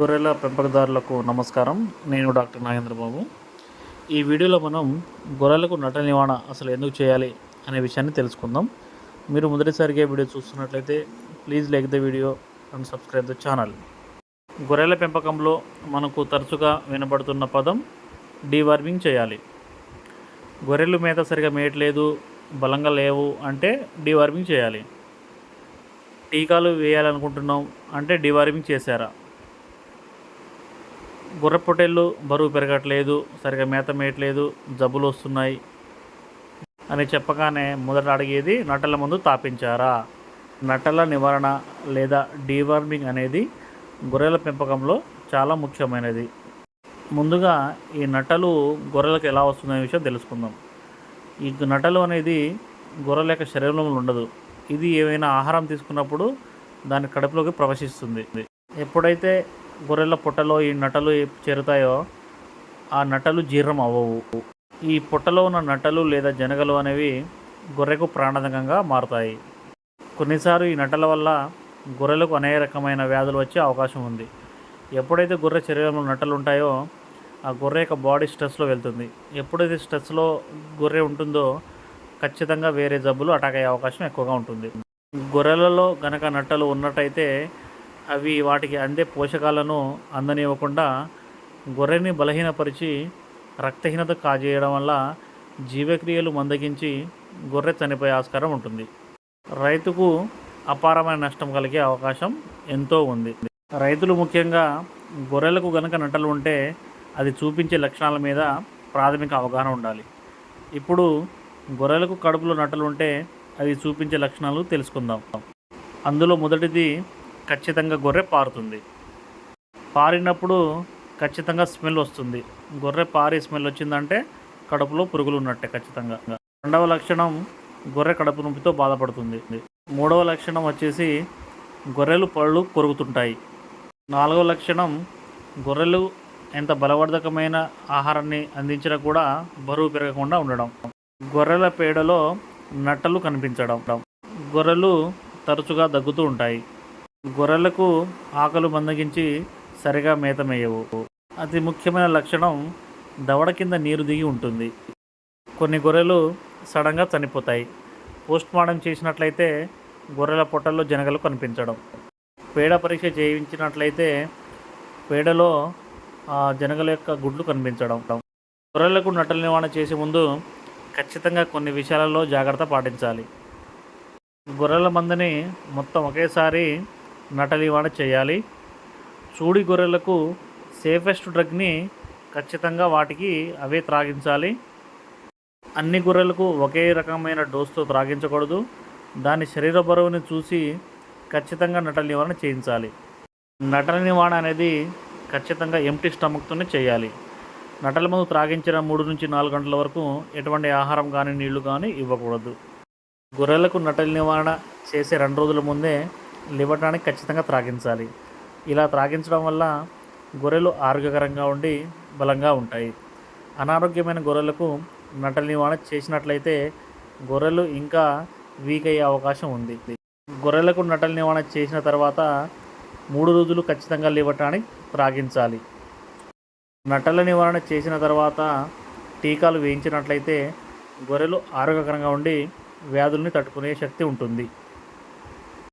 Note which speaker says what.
Speaker 1: గొర్రెల పెంపకదారులకు నమస్కారం. నేను డాక్టర్ నాగేంద్రబాబు. ఈ వీడియోలో మనం గొర్రెలకు నట నివారణ అసలు ఎందుకు చేయాలి అనే విషయాన్ని తెలుసుకుందాం. మీరు మొదటిసారిగా వీడియో చూస్తున్నట్లయితే please like the video and subscribe the channel. గొర్రెల పెంపకంలో మనకు తరచుగా వినబడుతున్న పదం డీవార్మింగ్ చేయాలి. గొర్రెలు మేత సరిగా మేయట్లేదు బలంగా లేవు అంటే డీవార్మింగ్ చేయాలి. టీకాలు వేయాలనుకుంటున్నాం అంటే డీవార్మింగ్ చేశారా? గుర్రపొట్టేళ్ళు బరువు పెరగట్లేదు సరిగా మేత మేయట్లేదు జబ్బులు వస్తున్నాయి అని చెప్పగానే మొదట అడిగేది నటల ముందు తాపించారా? నటల నివారణ లేదా డీవార్మింగ్ అనేది గొర్రెల పెంపకంలో చాలా ముఖ్యమైనది. ముందుగా ఈ నటలు గొర్రెలకు ఎలా వస్తుందనే విషయం తెలుసుకుందాం. ఈ నటలు అనేది గొర్రెల యొక్క శరీరంలో ఉండదు. ఇది ఏమైనా ఆహారం తీసుకున్నప్పుడు దాని కడుపులోకి ప్రవేశిస్తుంది. ఎప్పుడైతే గొర్రెల పొట్టలో ఈ నటలు చేరుతాయో ఆ నటలు జీర్ణం అవ్వవు. ఈ పొట్టలో ఉన్న నటలు లేదా జనగలు అనేవి గొర్రెకు ప్రాణాంతకంగా మారుతాయి. కొన్నిసార్లు ఈ నటల వల్ల గొర్రెలకు అనేక రకమైన వ్యాధులు వచ్చే అవకాశం ఉంది. ఎప్పుడైతే గొర్రె శరీరంలో నటలు ఉంటాయో ఆ గొర్రె యొక్క బాడీ స్ట్రెస్లో వెళ్తుంది. ఎప్పుడైతే స్ట్రెస్లో గొర్రె ఉంటుందో ఖచ్చితంగా వేరే జబ్బులు అటాక్ అయ్యే అవకాశం ఎక్కువగా ఉంటుంది. గొర్రెలలో గనక నట్టలు ఉన్నట్టయితే అవి వాటికి అందే పోషకాలను అందనివ్వకుండా గొర్రెని బలహీనపరిచి రక్తహీనత కాజేయడం వల్ల జీవక్రియలు మందగించి గొర్రె చనిపోయే ఆస్కారం ఉంటుంది. రైతుకు అపారమైన నష్టం కలిగే అవకాశం ఎంతో ఉంది. రైతులు ముఖ్యంగా గొర్రెలకు గనక నటలు ఉంటే అది చూపించే లక్షణాల మీద ప్రాథమిక అవగాహన ఉండాలి. ఇప్పుడు గొర్రెలకు కడుపులో నటలు ఉంటే అది చూపించే లక్షణాలు తెలుసుకుందాం. అందులో మొదటిది ఖచ్చితంగా గొర్రె పారుతుంది. పారినప్పుడు ఖచ్చితంగా స్మెల్ వస్తుంది. గొర్రె పారి స్మెల్ వచ్చిందంటే కడుపులో పురుగులు ఉన్నట్టే ఖచ్చితంగా. రెండవ లక్షణం గొర్రె కడుపు నొప్పితో బాధపడుతుంది. మూడవ లక్షణం వచ్చేసి గొర్రెలు పళ్ళు కొరుకుతుంటాయి. నాలుగవ లక్షణం గొర్రెలు ఎంత బలవర్ధకమైన ఆహారాన్ని అందించినా కూడా బరువు పెరగకుండా ఉండడం. గొర్రెల పేడలో నట్టలు కనిపించడం. గొర్రెలు తరచుగా దగ్గుతూ ఉంటాయి. గొర్రెలకు ఆకలు మందగించి సరిగా మేతమేయవు. అతి ముఖ్యమైన లక్షణం దవడ కింద నీరు దిగి ఉంటుంది. కొన్ని గొర్రెలు సడన్గా చనిపోతాయి. పోస్ట్ మార్టం చేసినట్లయితే గొర్రెల పొట్టల్లో జనగలు కనిపించడం. పేడ పరీక్ష చేయించినట్లయితే పేడలో ఆ జనగల యొక్క గుడ్లు కనిపించడం. గొర్రెలకు నట్టల నివారణ చేసే ముందు ఖచ్చితంగా కొన్ని విషయాలలో జాగ్రత్త పాటించాలి. గొర్రెల మందని మొత్తం ఒకేసారి నట నివారణ చేయాలి. చూడి గొర్రెలకు సేఫెస్ట్ డ్రగ్ని ఖచ్చితంగా వాటికి అవే త్రాగించాలి. అన్ని గొర్రెలకు ఒకే రకమైన డోస్తో త్రాగించకూడదు. దాని శరీర బరువుని చూసి ఖచ్చితంగా నటల నివారణ చేయించాలి. నటల నివారణ అనేది ఖచ్చితంగా ఎంటీ స్టమక్తోనే చేయాలి. నటల మందు త్రాగించిన మూడు నుంచి నాలుగు గంటల వరకు ఎటువంటి ఆహారం కానీ నీళ్ళు కానీ ఇవ్వకూడదు. గొర్రెలకు నటల నివారణ చేసే రెండు రోజుల ముందే లివటానికి ఖచ్చితంగా త్రాగించాలి. ఇలా త్రాగించడం వల్ల గొర్రెలు ఆరోగ్యకరంగా ఉండి బలంగా ఉంటాయి. అనారోగ్యమైన గొర్రెలకు నటల నివారణ చేసినట్లయితే గొర్రెలు ఇంకా వీక్ అయ్యే అవకాశం ఉంది. గొర్రెలకు నటల నివారణ చేసిన తర్వాత మూడు రోజులు ఖచ్చితంగా లేవటానికి త్రాగించాలి. నటల నివారణ చేసిన తర్వాత టీకాలు వేయించినట్లయితే గొర్రెలు ఆరోగ్యకరంగా ఉండి వ్యాధుల్ని తట్టుకునే శక్తి ఉంటుంది.